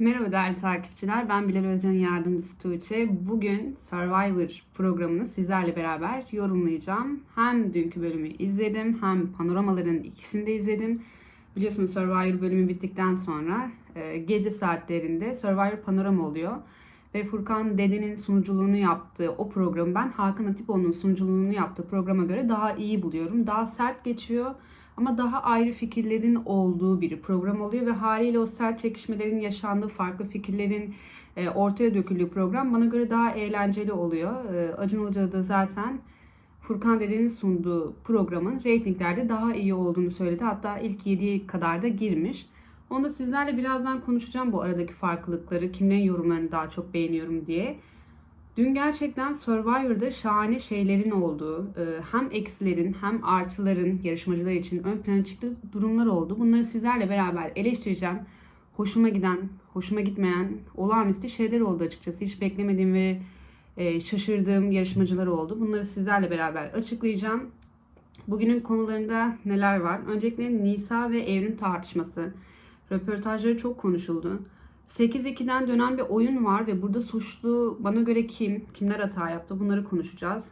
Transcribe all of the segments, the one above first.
Merhaba değerli takipçiler. Ben Bilal Özcan'ın yardımcısı Tuğçe. Bugün Survivor programını sizlerle beraber yorumlayacağım. Hem dünkü bölümü izledim hem panoramaların ikisini de izledim. Biliyorsunuz Survivor bölümü bittikten sonra e, gece saatlerinde Survivor panorama oluyor. Ve Furkan Dede'nin sunuculuğunu yaptığı o programı ben Hakan Atipoğlu'nun sunuculuğunu yaptığı programa göre daha iyi buluyorum. Daha sert geçiyor ama daha ayrı fikirlerin olduğu bir program oluyor ve haliyle o sert çekişmelerin yaşandığı farklı fikirlerin e, ortaya döküldüğü program bana göre daha eğlenceli oluyor. E, Acun Ilıcalı da zaten Furkan Dede'nin sunduğu programın reytinglerde daha iyi olduğunu söyledi. Hatta ilk 7'ye kadar da girmiş. Onu da sizlerle birazdan konuşacağım bu aradaki farklılıkları, kimlerin yorumlarını daha çok beğeniyorum diye. Dün gerçekten Survivor'da şahane şeylerin olduğu, e, hem eksilerin hem artıların yarışmacılar için ön plana çıktığı durumlar oldu. Bunları sizlerle beraber eleştireceğim. Hoşuma giden, hoşuma gitmeyen, olağanüstü şeyler oldu açıkçası. Hiç beklemediğim ve e, şaşırdığım yarışmacılar oldu. Bunları sizlerle beraber açıklayacağım. Bugünün konularında neler var? Öncelikle Nisa ve Evrim tartışması. Röportajları çok konuşuldu. 8-2'den dönen bir oyun var ve burada suçlu bana göre kim, kimler hata yaptı bunları konuşacağız.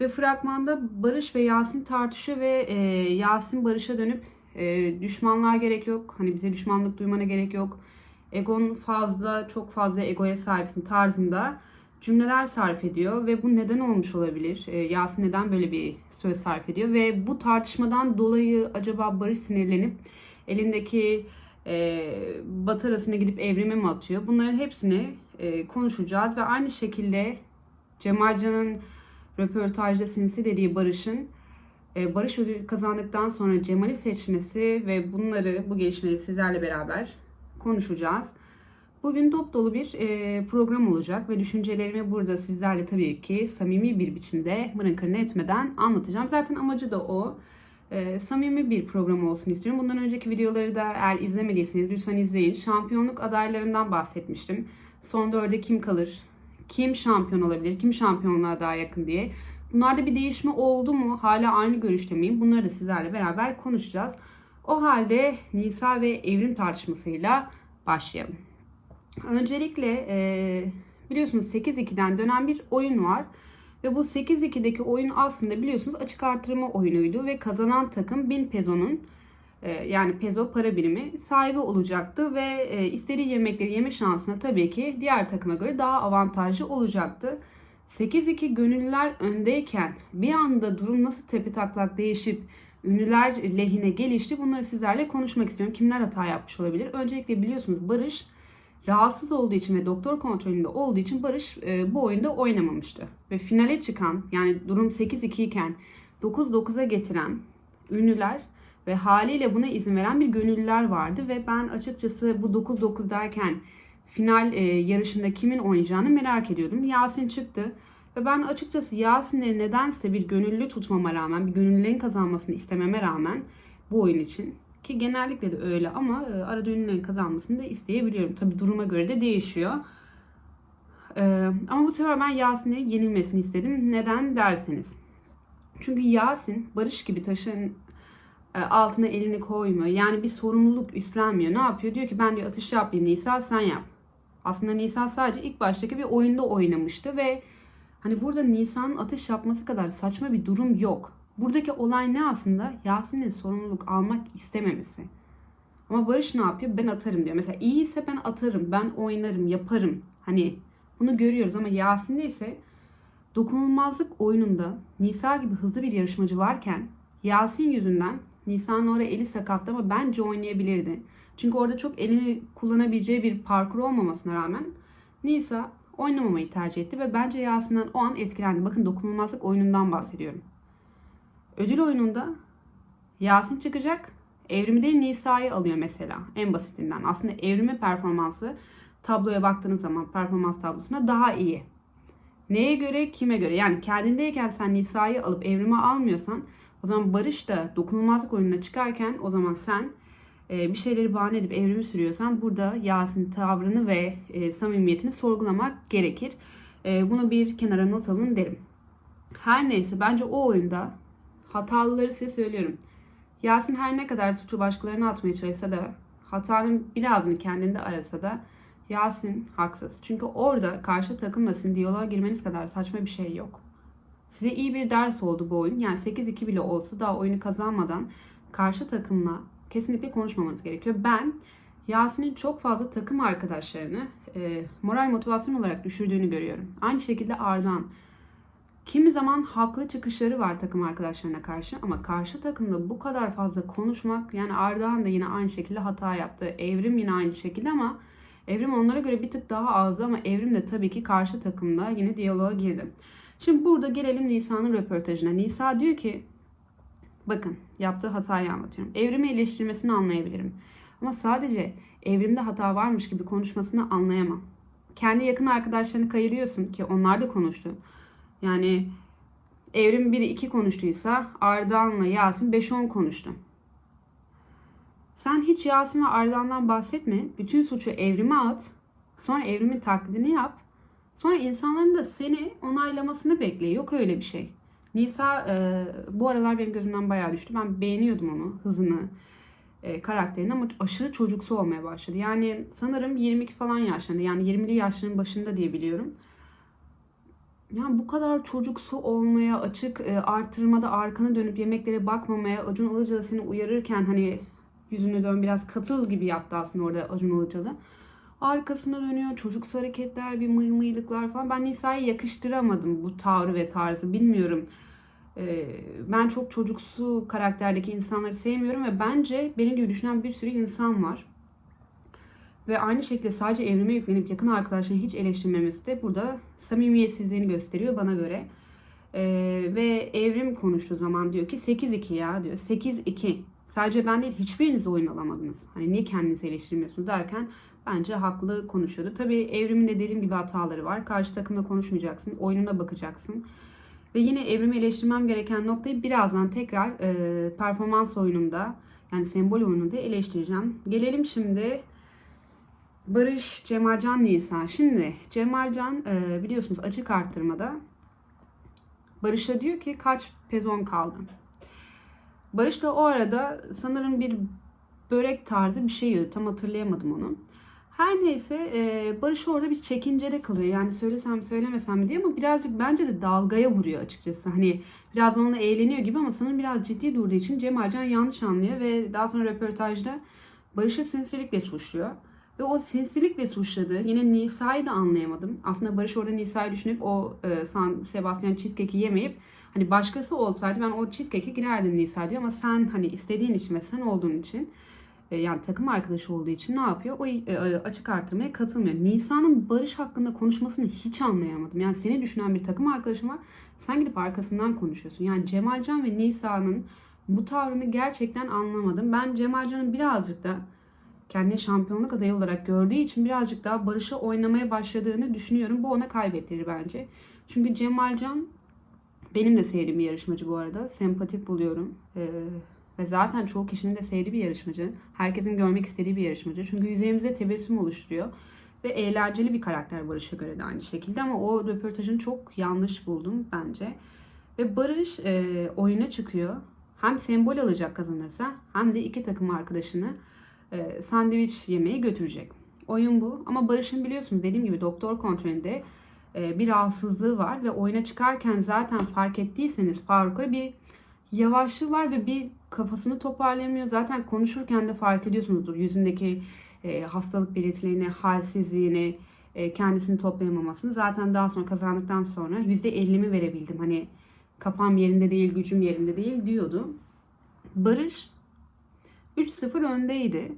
Ve fragmanda Barış ve Yasin tartışıyor ve e, Yasin Barış'a dönüp e, düşmanlığa gerek yok. Hani bize düşmanlık duymana gerek yok. Egon fazla, çok fazla egoya sahipsin tarzında cümleler sarf ediyor ve bu neden olmuş olabilir? E, Yasin neden böyle bir söz sarf ediyor ve bu tartışmadan dolayı acaba Barış sinirlenip elindeki e, Batı gidip evrime mi atıyor? Bunların hepsini e, konuşacağız ve aynı şekilde Cemalcan'ın röportajda sinsi dediği Barış'ın e, Barış ödülü kazandıktan sonra Cemal'i seçmesi ve bunları, bu gelişmeleri sizlerle beraber konuşacağız. Bugün dop dolu bir e, program olacak ve düşüncelerimi burada sizlerle tabii ki samimi bir biçimde mırın kırın etmeden anlatacağım. Zaten amacı da o e, samimi bir program olsun istiyorum. Bundan önceki videoları da eğer izlemediyseniz lütfen izleyin. Şampiyonluk adaylarından bahsetmiştim. Son dörde kim kalır? Kim şampiyon olabilir? Kim şampiyonluğa daha yakın diye. Bunlarda bir değişme oldu mu? Hala aynı görüşte miyim? Bunları da sizlerle beraber konuşacağız. O halde Nisa ve Evrim tartışmasıyla başlayalım. Öncelikle e, biliyorsunuz 8-2'den dönen bir oyun var. Ve bu 8-2'deki oyun aslında biliyorsunuz açık artırma oyunuydu ve kazanan takım 1000 pezonun e, yani pezo para birimi sahibi olacaktı ve e, istediği yemekleri yeme şansına tabii ki diğer takıma göre daha avantajlı olacaktı. 8-2 gönüllüler öndeyken bir anda durum nasıl tepe taklak değişip ünlüler lehine gelişti bunları sizlerle konuşmak istiyorum. Kimler hata yapmış olabilir? Öncelikle biliyorsunuz Barış rahatsız olduğu için ve doktor kontrolünde olduğu için Barış e, bu oyunda oynamamıştı. Ve finale çıkan yani durum 8-2 iken 9-9'a getiren ünlüler ve haliyle buna izin veren bir gönüllüler vardı ve ben açıkçası bu 9-9 derken final e, yarışında kimin oynayacağını merak ediyordum. Yasin çıktı ve ben açıkçası Yasin'leri nedense bir gönüllü tutmama rağmen, bir gönüllülerin kazanmasını istememe rağmen bu oyun için ki genellikle de öyle ama e, arada ünlülerin kazanmasını da isteyebiliyorum. Tabi duruma göre de değişiyor. E, ama bu sefer ben Yasin'e yenilmesini istedim. Neden derseniz. Çünkü Yasin Barış gibi taşın e, altına elini koymuyor. Yani bir sorumluluk üstlenmiyor. Ne yapıyor? Diyor ki ben diyor atış yapmayayım Nisa sen yap. Aslında Nisa sadece ilk baştaki bir oyunda oynamıştı ve hani burada Nisa'nın atış yapması kadar saçma bir durum yok. Buradaki olay ne aslında? Yasin'in sorumluluk almak istememesi. Ama Barış ne yapıyor? Ben atarım diyor. Mesela iyi ise ben atarım, ben oynarım, yaparım. Hani bunu görüyoruz ama Yasin'de ise dokunulmazlık oyununda Nisa gibi hızlı bir yarışmacı varken Yasin yüzünden Nisa'nın oraya eli sakatlı ama bence oynayabilirdi. Çünkü orada çok elini kullanabileceği bir parkur olmamasına rağmen Nisa oynamamayı tercih etti ve bence Yasin'den o an etkilendi. Bakın dokunulmazlık oyunundan bahsediyorum. Ödül oyununda Yasin çıkacak. Evrimi de Nisa'yı alıyor mesela en basitinden. Aslında evrimi performansı tabloya baktığınız zaman performans tablosuna daha iyi. Neye göre kime göre? Yani kendindeyken sen Nisa'yı alıp evrimi almıyorsan o zaman Barış da dokunulmazlık oyununa çıkarken o zaman sen e, bir şeyleri bahane edip evrimi sürüyorsan burada Yasin tavrını ve e, samimiyetini sorgulamak gerekir. E, bunu bir kenara not alın derim. Her neyse bence o oyunda hatalıları size söylüyorum. Yasin her ne kadar suçu başkalarına atmaya çalışsa da hatanın birazını kendinde arasa da Yasin haksız. Çünkü orada karşı takımla sizin diyaloğa girmeniz kadar saçma bir şey yok. Size iyi bir ders oldu bu oyun. Yani 8-2 bile olsa daha oyunu kazanmadan karşı takımla kesinlikle konuşmamanız gerekiyor. Ben Yasin'in çok fazla takım arkadaşlarını e, moral motivasyon olarak düşürdüğünü görüyorum. Aynı şekilde Ardan. Kimi zaman haklı çıkışları var takım arkadaşlarına karşı ama karşı takımda bu kadar fazla konuşmak yani Ardahan da yine aynı şekilde hata yaptı. Evrim yine aynı şekilde ama Evrim onlara göre bir tık daha azdı ama Evrim de tabii ki karşı takımda yine diyaloğa girdi. Şimdi burada gelelim Nisa'nın röportajına. Nisa diyor ki bakın yaptığı hatayı anlatıyorum. Evrimi eleştirmesini anlayabilirim. Ama sadece evrimde hata varmış gibi konuşmasını anlayamam. Kendi yakın arkadaşlarını kayırıyorsun ki onlar da konuştu. Yani Evrim 1-2 konuştuysa Ardahan'la Yasin 5-10 konuştu. Sen hiç Yasin ve Ardahan'dan bahsetme. Bütün suçu evrime at. Sonra evrimin taklidini yap. Sonra insanların da seni onaylamasını bekle. Yok öyle bir şey. Nisa e, bu aralar benim gözümden bayağı düştü. Ben beğeniyordum onu, hızını, e, karakterini ama aşırı çocuksu olmaya başladı. Yani sanırım 22 falan yaşlarında yani 20'li yaşların başında diye biliyorum. Yani bu kadar çocuksu olmaya, açık e, artırmada arkana dönüp yemeklere bakmamaya, Acun Ilıcalı seni uyarırken hani yüzünü dön biraz katıl gibi yaptı aslında orada Acun Ilıcalı. Arkasına dönüyor, çocuksu hareketler, bir mıy mıylıklar falan. Ben Nisa'yı yakıştıramadım bu tavrı ve tarzı. Bilmiyorum. Ee, ben çok çocuksu karakterdeki insanları sevmiyorum ve bence benim gibi düşünen bir sürü insan var. Ve aynı şekilde sadece evrime yüklenip yakın arkadaşlarını hiç eleştirmemesi de burada samimiyetsizliğini gösteriyor bana göre. Ee, ve evrim konuştuğu zaman diyor ki 8-2 ya diyor. 8-2. Sadece ben değil hiçbiriniz oyun alamadınız. Hani niye kendinizi eleştirmiyorsunuz derken bence haklı konuşuyordu. Tabii evrimin de dediğim gibi hataları var. Karşı takımda konuşmayacaksın. Oyununa bakacaksın. Ve yine evrimi eleştirmem gereken noktayı birazdan tekrar e, performans oyununda yani sembol oyununda eleştireceğim. Gelelim şimdi Barış Cemalcan Nisa. Şimdi Cemalcan e, biliyorsunuz açık arttırmada Barış'a diyor ki kaç pezon kaldı. Barış da o arada sanırım bir börek tarzı bir şey yiyor. Tam hatırlayamadım onu. Her neyse e, Barış orada bir çekincede kalıyor. Yani söylesem söylemesem mi diye ama birazcık bence de dalgaya vuruyor açıkçası. Hani biraz onunla eğleniyor gibi ama sanırım biraz ciddi durduğu için Cemalcan yanlış anlıyor ve daha sonra röportajda Barış'ı sinsilikle suçluyor. Ve o sinsilikle suçladı. Yine Nisa'yı da anlayamadım. Aslında Barış orada Nisa'yı düşünüp o e, San Sebastian cheesecake'i yemeyip hani başkası olsaydı ben o cheesecake'e girerdim Nisa diyor ama sen hani istediğin için ve sen olduğun için e, yani takım arkadaşı olduğu için ne yapıyor? O e, açık artırmaya katılmıyor. Nisa'nın Barış hakkında konuşmasını hiç anlayamadım. Yani seni düşünen bir takım arkadaşın var. Sen gidip arkasından konuşuyorsun. Yani Cemalcan ve Nisa'nın bu tavrını gerçekten anlamadım. Ben Cemalcan'ın birazcık da kendini şampiyonluk adayı olarak gördüğü için birazcık daha Barış'a oynamaya başladığını düşünüyorum. Bu ona kaybettirir bence. Çünkü Cemalcan benim de sevdiğim bir yarışmacı bu arada. Sempatik buluyorum. Ee, ve zaten çoğu kişinin de sevdiği bir yarışmacı. Herkesin görmek istediği bir yarışmacı. Çünkü yüzeyimize tebessüm oluşturuyor. Ve eğlenceli bir karakter Barış'a göre de aynı şekilde. Ama o röportajını çok yanlış buldum bence. Ve Barış e, oyuna çıkıyor. Hem sembol alacak kazanırsa hem de iki takım arkadaşını e, sandviç yemeği götürecek. Oyun bu. Ama Barış'ın biliyorsunuz dediğim gibi doktor kontrolünde e, bir rahatsızlığı var ve oyuna çıkarken zaten fark ettiyseniz Faruk'a bir yavaşlığı var ve bir kafasını toparlayamıyor. Zaten konuşurken de fark ediyorsunuzdur yüzündeki e, hastalık belirtilerini, halsizliğini, e, kendisini toplayamamasını. Zaten daha sonra kazandıktan sonra %50'mi verebildim. Hani kafam yerinde değil, gücüm yerinde değil diyordu. Barış 3-0 öndeydi.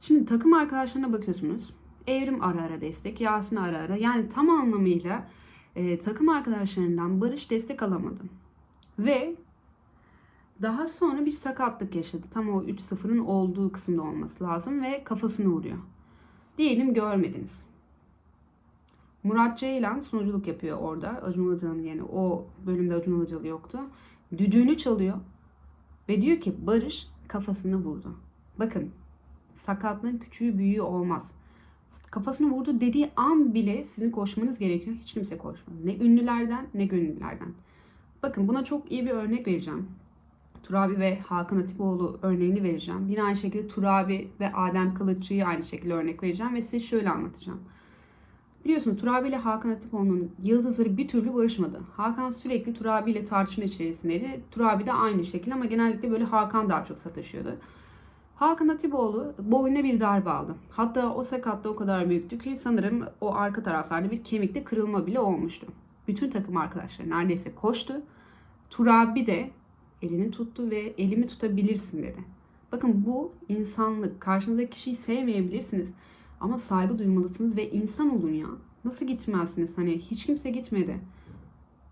Şimdi takım arkadaşlarına bakıyorsunuz. Evrim ara ara destek, Yasin ara ara. Yani tam anlamıyla e, takım arkadaşlarından Barış destek alamadı. Ve daha sonra bir sakatlık yaşadı. Tam o 3-0'ın olduğu kısımda olması lazım ve kafasını vuruyor. Diyelim görmediniz. Murat Ceylan sunuculuk yapıyor orada. Acun Ilıcalı'nın yani o bölümde Acun Ilıcalı yoktu. Düdüğünü çalıyor. Ve diyor ki Barış kafasını vurdu. Bakın sakatlığın küçüğü büyüğü olmaz. Kafasını vurdu dediği an bile sizin koşmanız gerekiyor. Hiç kimse koşmadı. Ne ünlülerden ne gönüllülerden. Bakın buna çok iyi bir örnek vereceğim. Turabi ve Hakan Atipoğlu örneğini vereceğim. Yine aynı şekilde Turabi ve Adem Kılıççı'yı aynı şekilde örnek vereceğim ve size şöyle anlatacağım. Biliyorsunuz Turabi ile Hakan Atipoğlu'nun yıldızları bir türlü barışmadı. Hakan sürekli Turabi ile tartışma içerisindeydi. Turabi de aynı şekilde ama genellikle böyle Hakan daha çok sataşıyordu. Hakan Atipoğlu boynuna bir darbe aldı. Hatta o sakatta o kadar büyüktü ki sanırım o arka taraflarda bir kemikte kırılma bile olmuştu. Bütün takım arkadaşları neredeyse koştu. Turabi de elini tuttu ve elimi tutabilirsin dedi. Bakın bu insanlık. Karşınızdaki kişiyi sevmeyebilirsiniz. Ama saygı duymalısınız ve insan olun ya. Nasıl gitmezsiniz? Hani hiç kimse gitmedi.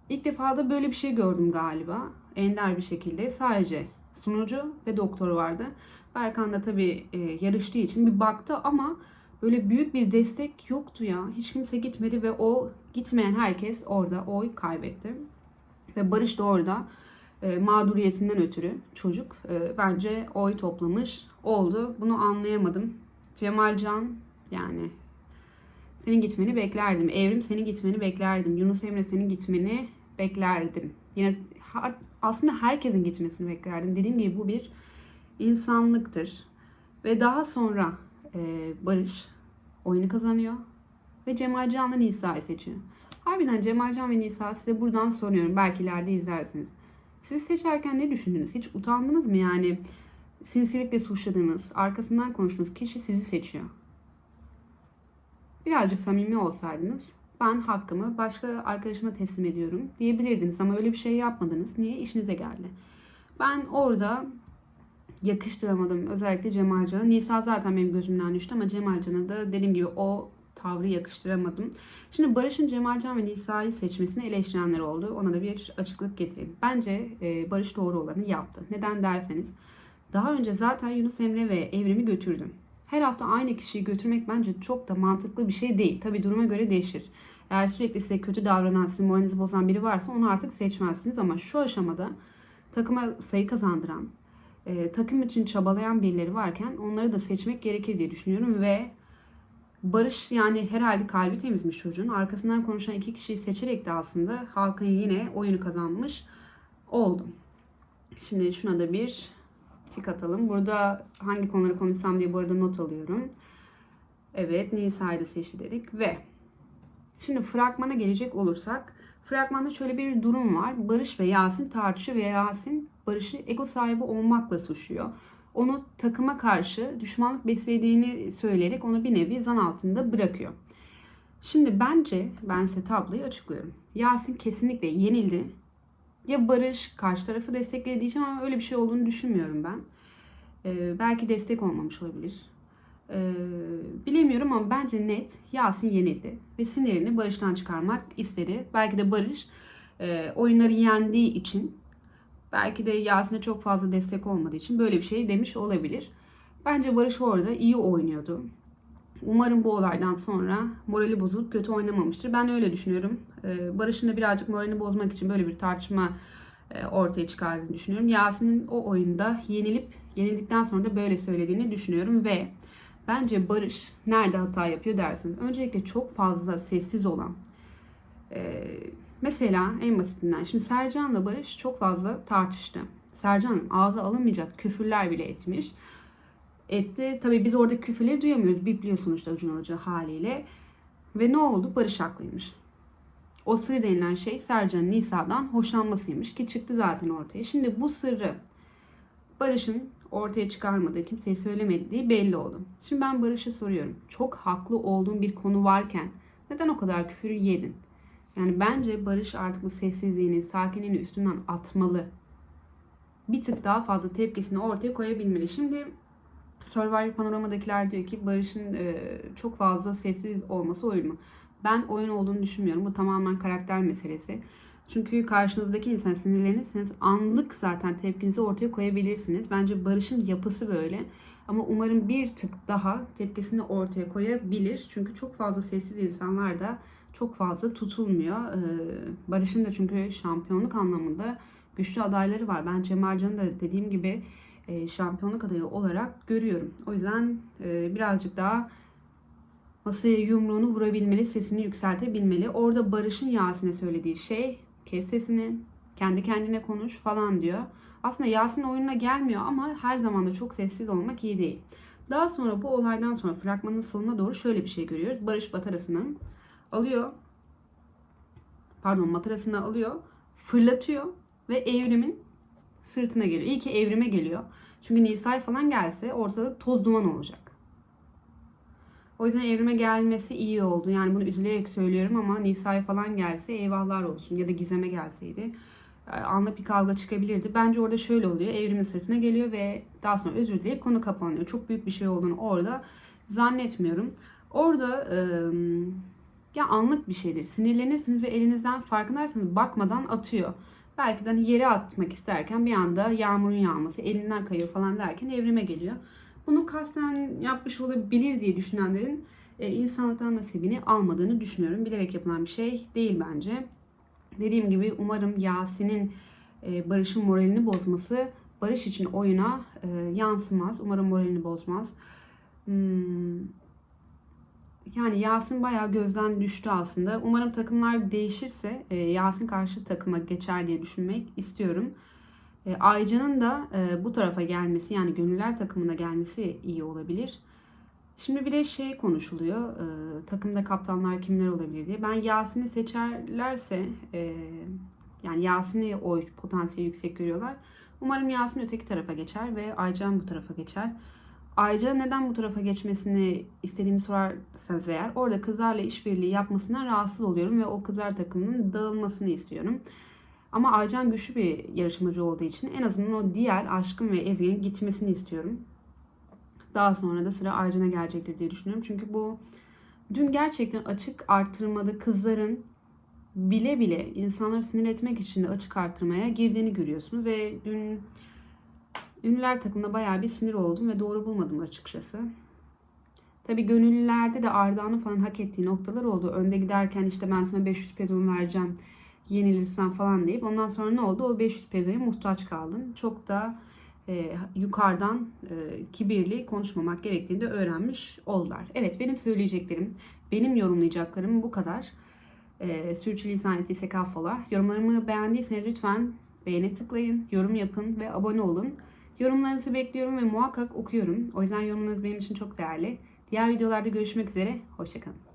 İlk defa da böyle bir şey gördüm galiba. Ender bir şekilde. Sadece sunucu ve doktor vardı. Berkan da tabii e, yarıştığı için bir baktı ama böyle büyük bir destek yoktu ya. Hiç kimse gitmedi ve o gitmeyen herkes orada oy kaybetti. Ve Barış da orada e, mağduriyetinden ötürü çocuk e, bence oy toplamış oldu. Bunu anlayamadım. Cemalcan yani senin gitmeni beklerdim. Evrim senin gitmeni beklerdim. Yunus Emre senin gitmeni beklerdim. Yine aslında herkesin gitmesini beklerdim. Dediğim gibi bu bir insanlıktır. Ve daha sonra e, Barış oyunu kazanıyor. Ve Cemalcan'la Nisa'yı seçiyor. Harbiden Cemalcan ve Nisa size buradan soruyorum. Belki ileride izlersiniz. Siz seçerken ne düşündünüz? Hiç utandınız mı yani? Sinsilikle suçladığınız, arkasından konuştuğunuz kişi sizi seçiyor. Birazcık samimi olsaydınız ben hakkımı başka arkadaşıma teslim ediyorum diyebilirdiniz ama öyle bir şey yapmadınız. Niye? İşinize geldi. Ben orada yakıştıramadım. Özellikle Cemalcan'a. Nisa zaten benim gözümden düştü ama Cemalcan'a da dediğim gibi o tavrı yakıştıramadım. Şimdi Barış'ın Cemalcan ve Nisa'yı seçmesini eleştirenler oldu. Ona da bir açıklık getireyim. Bence e, Barış doğru olanı yaptı. Neden derseniz daha önce zaten Yunus Emre ve Evrim'i götürdüm. Her hafta aynı kişiyi götürmek bence çok da mantıklı bir şey değil. Tabi duruma göre değişir. Eğer sürekli size kötü davranan, sizin moralinizi bozan biri varsa onu artık seçmezsiniz. Ama şu aşamada takıma sayı kazandıran, e, takım için çabalayan birileri varken onları da seçmek gerekir diye düşünüyorum ve Barış yani herhalde kalbi temizmiş çocuğun. Arkasından konuşan iki kişiyi seçerek de aslında halkın yine oyunu kazanmış oldu. Şimdi şuna da bir tik atalım. Burada hangi konuları konuşsam diye bu arada not alıyorum. Evet Nisa'yı da seçti dedik ve şimdi fragmana gelecek olursak fragmanda şöyle bir durum var. Barış ve Yasin tartışıyor ve Yasin Barış'ı ego sahibi olmakla suçluyor. Onu takıma karşı düşmanlık beslediğini söyleyerek onu bir nevi zan altında bırakıyor. Şimdi bence ben size tabloyu açıklıyorum. Yasin kesinlikle yenildi. Ya Barış karşı tarafı destekledi diyeceğim ama öyle bir şey olduğunu düşünmüyorum ben. Ee, belki destek olmamış olabilir. Ee, bilemiyorum ama bence net Yasin yenildi. Ve sinirini Barış'tan çıkarmak istedi. Belki de Barış e, oyunları yendiği için belki de Yasin'e çok fazla destek olmadığı için böyle bir şey demiş olabilir. Bence Barış orada iyi oynuyordu. Umarım bu olaydan sonra morali bozulup kötü oynamamıştır. Ben öyle düşünüyorum. Ee, Barış'ın da birazcık moralini bozmak için böyle bir tartışma e, ortaya çıkardığını düşünüyorum. Yasin'in o oyunda yenilip yenildikten sonra da böyle söylediğini düşünüyorum ve bence Barış nerede hata yapıyor dersiniz. Öncelikle çok fazla sessiz olan e, mesela en basitinden şimdi Sercan'la Barış çok fazla tartıştı. Sercan ağza alamayacak küfürler bile etmiş etti. Tabii biz orada küfürleri duyamıyoruz. Bipliyor sonuçta ucun alacağı haliyle. Ve ne oldu? Barış haklıymış. O sır denilen şey Sercan Nisa'dan hoşlanmasıymış ki çıktı zaten ortaya. Şimdi bu sırrı Barış'ın ortaya çıkarmadığı, kimseye söylemediği belli oldu. Şimdi ben Barış'a soruyorum. Çok haklı olduğun bir konu varken neden o kadar küfür yedin? Yani bence Barış artık bu sessizliğini, sakinliğini üstünden atmalı. Bir tık daha fazla tepkisini ortaya koyabilmeli. Şimdi Survivor Panorama'dakiler diyor ki Barış'ın e, çok fazla sessiz olması oyun mu? Ben oyun olduğunu düşünmüyorum. Bu tamamen karakter meselesi. Çünkü karşınızdaki insan sinirlenirseniz anlık zaten tepkinizi ortaya koyabilirsiniz. Bence Barış'ın yapısı böyle. Ama umarım bir tık daha tepkisini ortaya koyabilir. Çünkü çok fazla sessiz insanlar da çok fazla tutulmuyor. Ee, Barış'ın da çünkü şampiyonluk anlamında güçlü adayları var. Ben Cemalcan'ı da dediğim gibi şampiyonluk adayı olarak görüyorum. O yüzden e, birazcık daha masaya yumruğunu vurabilmeli, sesini yükseltebilmeli. Orada Barış'ın Yasin'e söylediği şey kes sesini, Kendi kendine konuş falan diyor. Aslında Yasin oyununa gelmiyor ama her zaman da çok sessiz olmak iyi değil. Daha sonra bu olaydan sonra fragmanın sonuna doğru şöyle bir şey görüyoruz. Barış matarasını alıyor. Pardon matarasını alıyor. Fırlatıyor ve evrimin sırtına geliyor. İyi ki evrime geliyor. Çünkü Nisa'ya falan gelse ortalık toz duman olacak. O yüzden evrime gelmesi iyi oldu. Yani bunu üzülerek söylüyorum ama Nisa'ya falan gelse eyvahlar olsun. Ya da Gizem'e gelseydi e, anlık bir kavga çıkabilirdi. Bence orada şöyle oluyor. Evrimin sırtına geliyor ve daha sonra özür dileyip konu kapanıyor. Çok büyük bir şey olduğunu orada zannetmiyorum. Orada ya anlık bir şeydir. Sinirlenirsiniz ve elinizden farkındaysanız bakmadan atıyor. Belki de hani yere atmak isterken bir anda yağmurun yağması elinden kayıyor falan derken evrime geliyor. Bunu kasten yapmış olabilir diye düşünenlerin e, insanlıktan nasibini almadığını düşünüyorum. Bilerek yapılan bir şey değil bence. Dediğim gibi umarım Yasin'in e, Barış'ın moralini bozması Barış için oyuna e, yansımaz. Umarım moralini bozmaz. Hmm, yani Yasin bayağı gözden düştü aslında. Umarım takımlar değişirse e, Yasin karşı takıma geçer diye düşünmek istiyorum. E, Aycan'ın da e, bu tarafa gelmesi yani gönüller takımına gelmesi iyi olabilir. Şimdi bir de şey konuşuluyor. E, takımda kaptanlar kimler olabilir diye. Ben Yasin'i seçerlerse e, yani Yasin'i oy potansiyeli yüksek görüyorlar. Umarım Yasin öteki tarafa geçer ve Aycan bu tarafa geçer. Ayrıca neden bu tarafa geçmesini istediğimi sorarsanız eğer orada kızlarla işbirliği yapmasından rahatsız oluyorum ve o kızlar takımının dağılmasını istiyorum. Ama Aycan güçlü bir yarışmacı olduğu için en azından o diğer Aşkın ve Ezgi'nin gitmesini istiyorum. Daha sonra da sıra Aycan'a gelecektir diye düşünüyorum. Çünkü bu dün gerçekten açık artırmada kızların bile bile insanları sinir etmek için de açık artırmaya girdiğini görüyorsunuz ve dün Ünlüler takımına bayağı bir sinir oldum ve doğru bulmadım açıkçası. Tabi gönüllülerde de Arda'nın falan hak ettiği noktalar oldu. Önde giderken işte ben sana 500 pedon vereceğim yenilirsen falan deyip ondan sonra ne oldu? O 500 pedoya muhtaç kaldın. Çok da e, yukarıdan e, kibirli konuşmamak gerektiğini de öğrenmiş oldular. Evet benim söyleyeceklerim, benim yorumlayacaklarım bu kadar. E, sürçülisan ettiyse affola. Yorumlarımı beğendiyseniz lütfen beğene tıklayın, yorum yapın ve abone olun. Yorumlarınızı bekliyorum ve muhakkak okuyorum. O yüzden yorumlarınız benim için çok değerli. Diğer videolarda görüşmek üzere. Hoşçakalın.